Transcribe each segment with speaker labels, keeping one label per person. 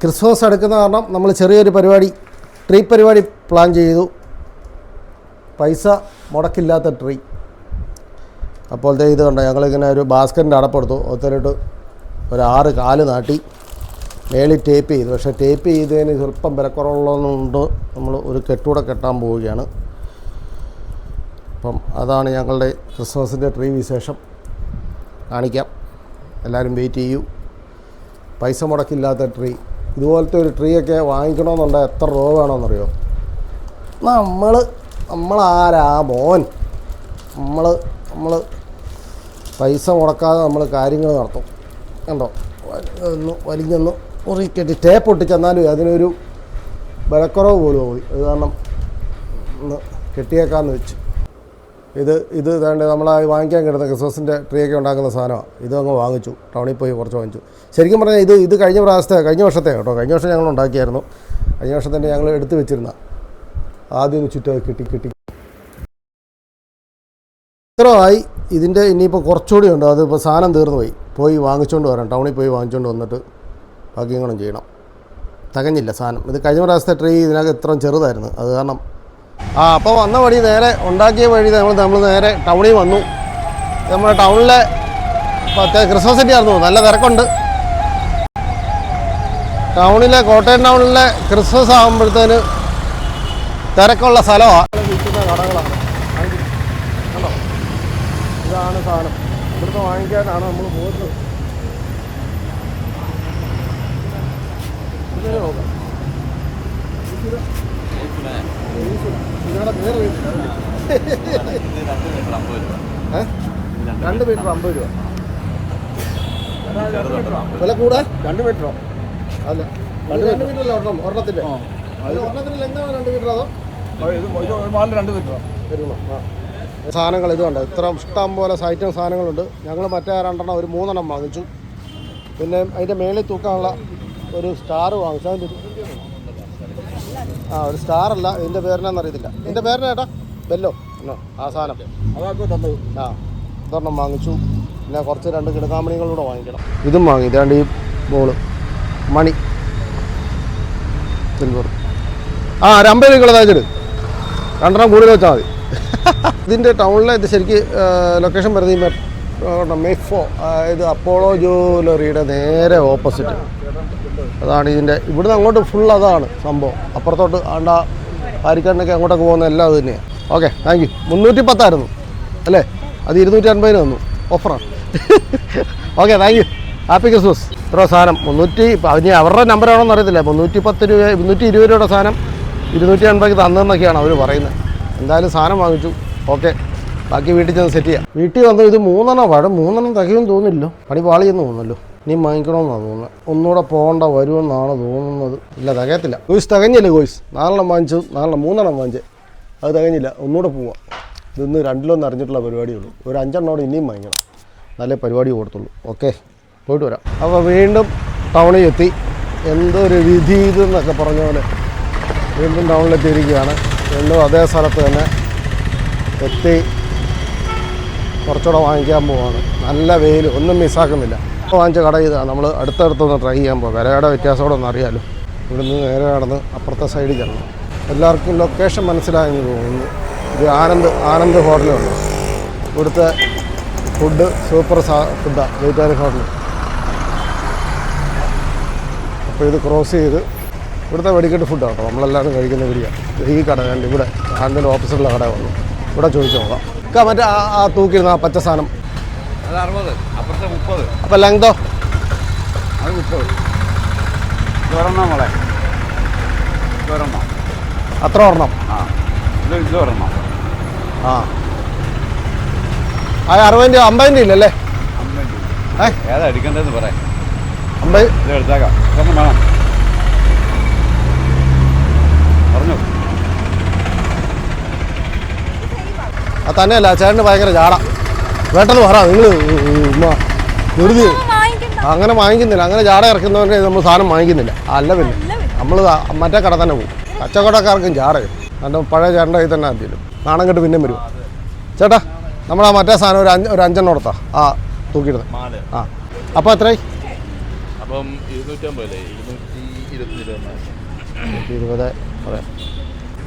Speaker 1: Christmas അടുക്കുന്ന കാരണം നമ്മൾ ചെറിയൊരു പരിപാടി ട്രീ പരിപാടി പ്ലാൻ ചെയ്തു. പൈസ മുടക്കില്ലാത്ത ട്രീ അപ്പോൾ ദേ ഇത് കണ്ടോ ഞങ്ങളിങ്ങനെ ഒരു ബാസ്ക്കറ്റിന്റെ അടപ്പെടുത്തു ഒത്തിരിട്ട് ഒരു ആറ് കാൽ നാട്ടി മേളിൽ ടേപ്പ് ചെയ്തു. പക്ഷേ ടേപ്പ് ചെയ്തതിന് സ്വല്പം വിലക്കുറവുള്ളതുകൊണ്ട് നമ്മൾ ഒരു കെട്ടൂടെ കെട്ടാൻ പോവുകയാണ്. അപ്പം അതാണ് ഞങ്ങളുടെ ക്രിസ്മസിന്റെ ട്രീ വിശേഷം. കാണിക്കാം. എല്ലാവരും വെയിറ്റ് ചെയ്യൂ. പൈസ മുടക്കില്ലാത്ത ട്രീ ഇതുപോലത്തെ ഒരു ട്രീ ഒക്കെ വാങ്ങിക്കണമെന്നുണ്ടെങ്കിൽ എത്ര രൂപ വേണമെന്നറിയോ? നമ്മൾ നമ്മളാരാ മോൻ? നമ്മൾ നമ്മൾ പൈസ മുടക്കാതെ നമ്മൾ കാര്യങ്ങൾ നടത്തും. കണ്ടോ? ഒന്ന് വലിഞ്ഞൊന്ന് ഉറിക്കട്ടി ടേപ്പ് ഒട്ടിച്ചെന്നാലും അതിനൊരു വിലക്കുറവ് പോലും പോയി അത് കാരണം ഒന്ന് കെട്ടിയേക്കാമെന്ന് വെച്ച്. ഇത് ഇത് വേണ്ട നമ്മൾ വാങ്ങിക്കാൻ കിടന്ന ക്രിസ്മസിന്റെ ട്രീ ഒക്കെ ഉണ്ടാക്കുന്ന സാധനമാണ് ഇത് അങ്ങ് വാങ്ങിച്ചു. ടൗണിൽ പോയി കുറച്ച് വാങ്ങിച്ചു. ശരിക്കും പറഞ്ഞാൽ ഇത് ഇത് കഴിഞ്ഞ പ്രാവശ്യത്തെ കഴിഞ്ഞ വർഷത്തെ കേട്ടോ. കഴിഞ്ഞ വർഷം ഞങ്ങൾ ഉണ്ടാക്കിയായിരുന്നു. കഴിഞ്ഞ വർഷം തന്നെ ഞങ്ങൾ എടുത്തു വെച്ചിരുന്ന. ആദ്യം ചുറ്റും കിട്ടി കിട്ടി. ഇത്രമായി ഇതിന്റെ ഇനിയിപ്പോൾ കുറച്ചുകൂടി ഉണ്ട്. അതിപ്പോൾ സാധനം തീർന്നു പോയി. പോയി വാങ്ങിച്ചുകൊണ്ട് വരാം ടൗണിൽ പോയി വാങ്ങിച്ചുകൊണ്ട് വന്നിട്ട് ബാക്കിയും ചെയ്യണം. തികഞ്ഞില്ല സാധനം. ഇത് കഴിഞ്ഞ പ്രാവശ്യത്തെ ട്രീ ഇതിനകത്ത് ഇത്രയും ചെറുതായിരുന്നു. അത് കാരണം ആ അപ്പോൾ വന്ന വഴി നേരെ ഉണ്ടാക്കിയ വഴി നമ്മൾ നമ്മൾ നേരെ ടൗണിൽ വന്നു. നമ്മുടെ ടൗണിലെ ക്രിസ്മസ് സിറ്റി ആയിരുന്നു. നല്ല തിരക്കുണ്ട്. ടൗണിലെ കോട്ടയം ടൗണിലെ ക്രിസ്മസ് ആകുമ്പോഴത്തേന് തിരക്കുള്ള സ്ഥലമാണ് ഇതാണ് സാധനം. ഇവിടുത്തെ വാങ്ങിക്കാനാണ് നമ്മൾ പോകുന്നത് നിങ്ങളുടെ വേറെ രണ്ട് മീറ്റർ അമ്പത് രൂപ. വില കൂടെ? രണ്ട് മീറ്ററോ? അല്ല. രണ്ട് രണ്ട് മീറ്റർ ഒരെണ്ണം ഒരെണ്ണത്തിന്റെ. അത് ലെങ്താണ് രണ്ട് മീറ്റർ അതോ?
Speaker 2: മാലിന് രണ്ട് മീറ്റർ
Speaker 1: വരുമോ ആ. സാധനങ്ങൾ ഇത് കണ്ടോ? ഇത്ര ഇഷ്ടം പോലെ സൈറ്റും സാധനങ്ങളുണ്ട്. ഞങ്ങൾ മറ്റേ രണ്ടെണ്ണം ഒരു മൂന്നെണ്ണം വാങ്ങിച്ചു. പിന്നെ അതിന്റെ മേളിൽ തൂക്കാനുള്ള ഒരു സ്റ്റാർ വാങ്ങിച്ചു. അതിന്റെ ആ ഒരു സ്റ്റാർ അല്ല. ഇതിന്റെ പേരിനാന്ന് അറിയത്തില്ല. ഇതിന്റെ പേരിനാ ഏട്ടാ? ബെല്ലോ. ആ സാധനം. ആ ഇതൊരെണ്ണം വാങ്ങിച്ചു. പിന്നെ കുറച്ച് രണ്ട് കിടക്കാമണികളൂടെ വാങ്ങിക്കണം. ഇതും വാങ്ങി. ഇതാണ്ട് ഈ ബോൾ മണി. സിൽവർ ആ ഒരു അമ്പത് രൂപ തയ്ച്ചിട് രണ്ടെണ്ണം കൂടുതൽ വെച്ചാൽ മതി. ഇതിന്റെ ടൗണിലെ ഇത് ശരിക്ക് ലൊക്കേഷൻ വരുന്നത് ഈ മെഫോ അതായത് അപ്പോളോ ജ്വല്ലറിയുടെ നേരെ ഓപ്പോസിറ്റ്. അതാണ് ഇതിന്റെ ഇവിടുന്ന് അങ്ങോട്ട് ഫുൾ അതാണ് സംഭവം. അപ്പുറത്തോട്ട് ആണ്ട പാരിക്കാടിനൊക്കെ അങ്ങോട്ടൊക്കെ പോകുന്ന എല്ലാം അത് തന്നെയാണ് ഓക്കെ താങ്ക് യു മുന്നൂറ്റി പത്തായിരുന്നു അല്ലേ? അത് ഇരുന്നൂറ്റി അൻപതിന് തന്നു ഓഫറാണ് okay thank you happy Christmas ഇത്ര സാധനം മുന്നൂറ്റി അതിന് അവരുടെ നമ്പർ ആണോന്ന് അറിയത്തില്ല. മുന്നൂറ്റി പത്ത് രൂപ മുന്നൂറ്റി ഇരുപത് രൂപയുടെ സാധനം ഇരുന്നൂറ്റി അൻപത് തന്നെന്നൊക്കെയാണ് അവർ പറയുന്നത്. എന്തായാലും സാധനം വാങ്ങിച്ചു. ഓക്കെ ബാക്കി വീട്ടിൽ ചെന്ന് സെറ്റ് ചെയ്യാം. വീട്ടിൽ വന്നു ഇത് മൂന്നെണ്ണം പാടും മൂന്നെണ്ണം തികയും തോന്നില്ല. പണി പാളിയെന്ന് തോന്നുന്നല്ലോ. നീ വാങ്ങിക്കണമെന്നാണ് തോന്നുന്നത്. ഒന്നുകൂടെ പോകണ്ട വരുമെന്നാണ് തോന്നുന്നത്. ഇല്ല തികയത്തില്ല. ഗോയ്സ് തികഞ്ഞില്ല ഗോയ്സ്? നാലെണ്ണം വാങ്ങിച്ചു. നാലെണ്ണം മൂന്നെണ്ണം വാങ്ങിച്ചു. അത് തകഞ്ഞില്ല. ഒന്നുകൂടെ പോവാം. ഇതൊന്ന് രണ്ടിലൊന്നും അറിഞ്ഞിട്ടുള്ള പരിപാടിയുള്ളൂ. ഒരു അഞ്ചെണ്ണോടെ ഇനിയും വാങ്ങിക്കണം. നല്ല പരിപാടി കൊടുത്തുള്ളൂ ഓക്കെ പോയിട്ട് വരാം. അപ്പോൾ വീണ്ടും ടൗണിൽ എത്തി. എന്തൊരു വിധി ഇതെന്നൊക്കെ പറഞ്ഞ പോലെ വീണ്ടും ടൗണിലെത്തിയിരിക്കുകയാണ്. വീണ്ടും അതേ സ്ഥലത്ത് തന്നെ എത്തി. കുറച്ചുകൂടെ വാങ്ങിക്കാൻ പോവാണ്. നല്ല വെയിൽ ഒന്നും മിസ്സാക്കുന്നില്ല. വാങ്ങിച്ച കട ഇതാണ് നമ്മൾ അടുത്തടുത്തൊന്ന് ട്രൈ ചെയ്യാൻ പോകും വിലയുടെ വ്യത്യാസമോടെ ഒന്ന് അറിയാലോ. ഇവിടുന്ന് നേരെ നടന്ന് അപ്പുറത്തെ സൈഡിൽ ചെല്ലണം. എല്ലാവർക്കും ലൊക്കേഷൻ മനസ്സിലായെന്ന് തോന്നുന്നു. ഇത് ആനന്ദ് ആനന്ദ് ഹോട്ടലുണ്ട് ഇവിടുത്തെ ഫുഡ് സൂപ്പർ സാ ഫുഡാണ് വെജിറ്റേറിയൻ ഹോട്ടൽ അപ്പോൾ ഇത് ക്രോസ് ചെയ്ത് ഇവിടുത്തെ വെടിക്കെട്ട് ഫുഡാണ് കേട്ടോ നമ്മളെല്ലാവരും കഴിക്കുന്ന പിടിയാണ് ഈ കട കണ്ട് ഇവിടെ ആനന്ദിന്റെ ഓപ്പോസിറ്റുള്ള കട വന്നു ഇവിടെ ചോദിച്ചു ഇക്ക മറ്റേ ആ ആ തൂക്കിയിരുന്ന ആ പച്ച സാധനം.
Speaker 2: അത് അറുപത്. അപ്പുറത്തെ മുപ്പത്.
Speaker 1: ലെങ്തോ
Speaker 2: അത് മുപ്പത്. ഇതൊരെണ്ണം മോളെ. ഇതൊരെണ്ണം.
Speaker 1: അത്ര ഒരെണ്ണം?
Speaker 2: ആ. ഇത് ഇതൊരെണ്ണം.
Speaker 1: ആ. ആ അറുപതിന്റെ അമ്പതിന്റെ ഇല്ലല്ലേ
Speaker 2: അമ്പത് ഏതാ എടുക്കേണ്ടതെന്ന് പറയാം
Speaker 1: അമ്പത്.
Speaker 2: ഇത് എടുത്തേക്കാം. ഇതൊന്നും വേണം പറഞ്ഞു
Speaker 1: ആ തന്നെയല്ല ചേട്ടന് ഭയങ്കര ചാട വേട്ടത് പറ നിങ്ങൾ വെറുതെ
Speaker 3: വാങ്ങിക്കണ്ട
Speaker 1: അങ്ങനെ വാങ്ങിക്കുന്നില്ല. അങ്ങനെ ചാട ഇറക്കുന്നവരെ നമ്മൾ സാധനം വാങ്ങിക്കുന്നില്ല. അല്ല പിന്നെ. നമ്മൾ മറ്റേ കട തന്നെ പോകും. കച്ചവടക്കാർക്കും ജാടയും എന്റെ പഴയ ചേട്ടന്റെ കയ്യിൽ തന്നെ എന്തെങ്കിലും നാണം കെട്ട് പിന്നെ വരും. ചേട്ടാ നമ്മൾ ആ മറ്റേ സാധനം ഒരു അഞ്ച് ഒരു അഞ്ചെണ്ണം കൊടുത്താ? ആ തൂക്കിയിടുന്നത്
Speaker 2: മാൽ
Speaker 1: ആ. അപ്പോൾ എത്രയായി?
Speaker 3: അപ്പം ഇരുന്നൂറ്റി
Speaker 1: ഇരുപത്. പറയാം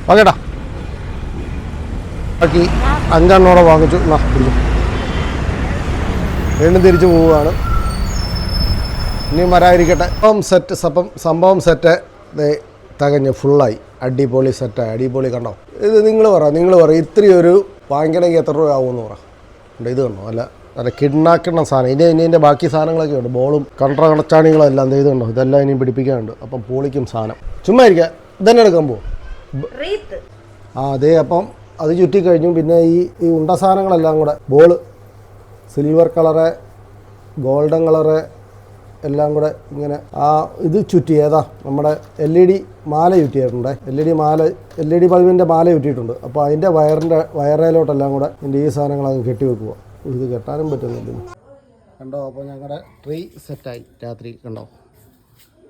Speaker 1: ഓക്കേട്ടാ ബാക്കി അഞ്ചെണ്ണോടെ വാങ്ങിച്ചു. എന്നാ പിടിച്ചു. വീണ്ടും തിരിച്ചു പോവുകയാണ്. ഇനി വരാതിരിക്കട്ടെ. സംഭവം സെറ്റ് സപ്പം സംഭവം സെറ്റ് തകഞ്ഞ് ഫുള്ളായി അടിപൊളി സെറ്റായി അടിപൊളി കണ്ടോ? ഇത് നിങ്ങൾ പറ നിങ്ങൾ പറ ഇത്രയൊരു ഒരു വാങ്ങിക്കണമെങ്കിൽ എത്ര രൂപ ആവുമെന്ന് പറ. ഉണ്ട് ഇത് കണ്ടോ? അല്ല നല്ല കിഡ്നാക്കുന്ന സാധനം. ഇനി ഇനി ഇതിന്റെ ബാക്കി സാധനങ്ങളൊക്കെ ഉണ്ട്. ബോളും കണ്ട്ര കണച്ചാണികളും എല്ലാം ഇത് കണ്ടോ? ഇതെല്ലാം ഇനിയും പിടിപ്പിക്കാനുണ്ട്. അപ്പം പൊളിക്കും സാധനം. ചുമ്മാ ഇരിക്കുക ഇതന്നെ എടുക്കാൻ പോകും ആ അതെ അപ്പം അത് ചുറ്റിക്കഴിഞ്ഞു പിന്നെ ഈ ഈ ഉണ്ട സാധനങ്ങളെല്ലാം കൂടെ ball silver colour golden colour എല്ലാം കൂടെ ഇങ്ങനെ ആ ഇത് ചുറ്റി ഏതാ നമ്മുടെ എൽ ഇ ഡി മാല ചുറ്റിയിട്ടുണ്ട്. എൽ ഇ ഡി മാല എൽ ഇ ഡി ബൾബിന്റെ മാല ചുറ്റിയിട്ടുണ്ട്. അപ്പോൾ അതിന്റെ വയറിന്റെ വയറേലോട്ടെല്ലാം കൂടെ ഇതിന്റെ ഈ സാധനങ്ങൾ അങ്ങ് കെട്ടി വെക്കുക ഇത് കെട്ടാനും പറ്റുന്നില്ല. കണ്ടോ അപ്പോൾ ഞങ്ങളുടെ ട്രീ സെറ്റായി രാത്രി കണ്ടോ?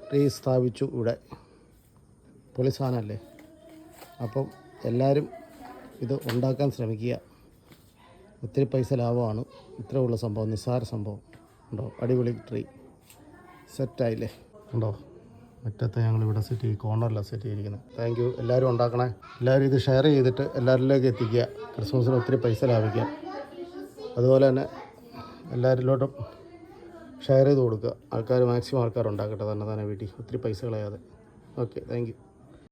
Speaker 1: ട്രീ സ്ഥാപിച്ചു ഇവിടെ. പൊളി സാധനമല്ലേ? അപ്പം എല്ലാവരും ഇത് ഉണ്ടാക്കാൻ ശ്രമിക്കുക. ഒത്തിരി പൈസ ലാഭമാണ്. ഇത്രയുള്ള സംഭവം നിസ്സാര സംഭവം. ഉണ്ടോ? അടിപൊളി ട്രീ. സെറ്റായില്ലേ ഉണ്ടോ? മുറ്റത്ത് ഞങ്ങൾ ഇവിടെ സെറ്റ് ചെയ്ത് കോർണറിലാണ് സെറ്റ് ചെയ്തിരിക്കുന്നത്. താങ്ക് യു എല്ലാവരും ഉണ്ടാക്കണേ. എല്ലാവരും ഇത് ഷെയർ ചെയ്തിട്ട് എല്ലാവരിലേക്ക് എത്തിക്കുക. ക്രിസ്മസിന് ഒത്തിരി പൈസ ലാഭിക്കുക. അതുപോലെ തന്നെ എല്ലാവരിലോട്ടും ഷെയർ ചെയ്ത് കൊടുക്കുക. ആൾക്കാർ മാക്സിമം ആൾക്കാർ ഉണ്ടാക്കട്ടെ തന്നെ തന്നെ വീട്ടിൽ ഒത്തിരി പൈസ കളയാതെ ഓക്കെ താങ്ക്